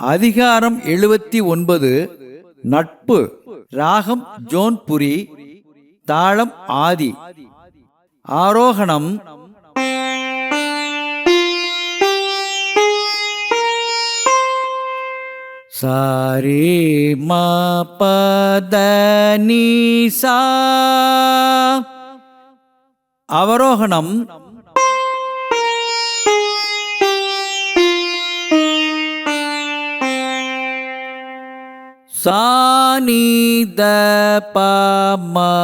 அதிகாரம் எழுபத்தி ஒன்பது நட்பு ராகம் ஜோன்புரி தாளம் ஆதி ஆரோகணம். சாரி மா சா. அவரோகணம் சானித பமகரீச.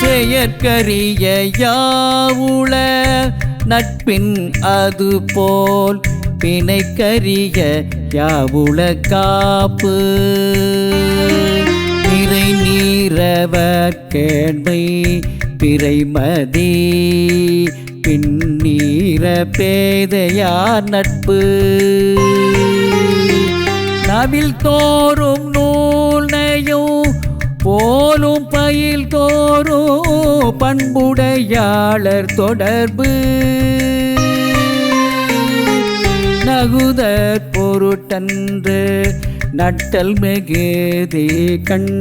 செயற்கரிய யாவுள நட்பின் அது போல் பிணைக்கரிய யாவுள காப்பு. நிறை நீரவர் கேண்மை பிறைமதி பின்னீர பேதையார் நட்பு. நவில் தோறும் நூல் போலும் பயில் தோறும் பண்புடையாளர் தொடர்பு. நகுதற் பொருட்டன்று நட்டல் மிகுதி கண்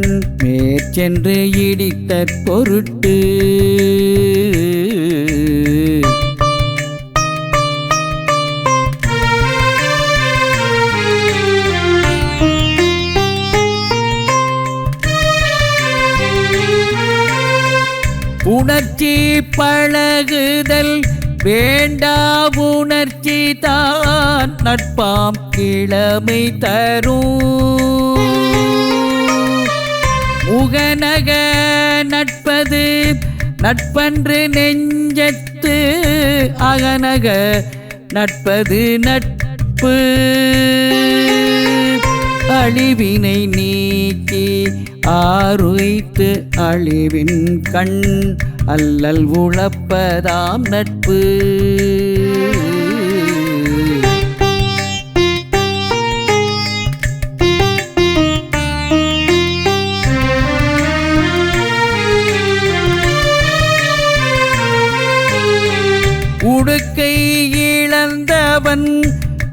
மேற்சென்று இடித்த பொருட்டு. உணர்ச்சி பழகுதல் வேண்டா உணர்ச்சி தான் நட்பாம் கிழமை தரும். உகநக நட்பது நட்பன்று நெஞ்சத்து அகநக நட்பது நட்பு. அழிவினை நீக்கி ஆருய்த்து அழிவின் கண் அல்லல் உழப்பதாம் நட்பு. உடுக்கை இழந்தவன்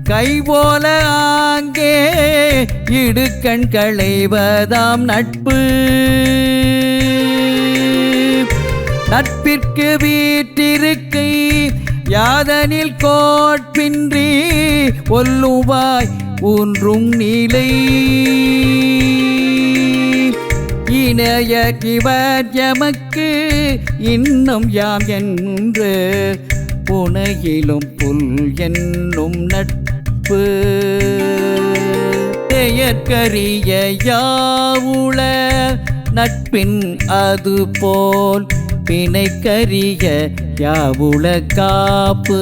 கைபோல ஆங்கே இடுக்கண் களைவதாம் நட்பு. நட்பிற்கு வீட்டிருக்கை யாதனில் கோட்பின்றி ஒல்லுவாய் ஊன்றும் நிலை. இணைய கிவர் எமக்கு இன்னும் யாம் என்று புனையிலும் புல் என்னும் நட்பு. பெயர்கரிய யாவுள நட்பின் அது போல் அதுபோல் பிணைக்கரிய யாவுள காப்பு.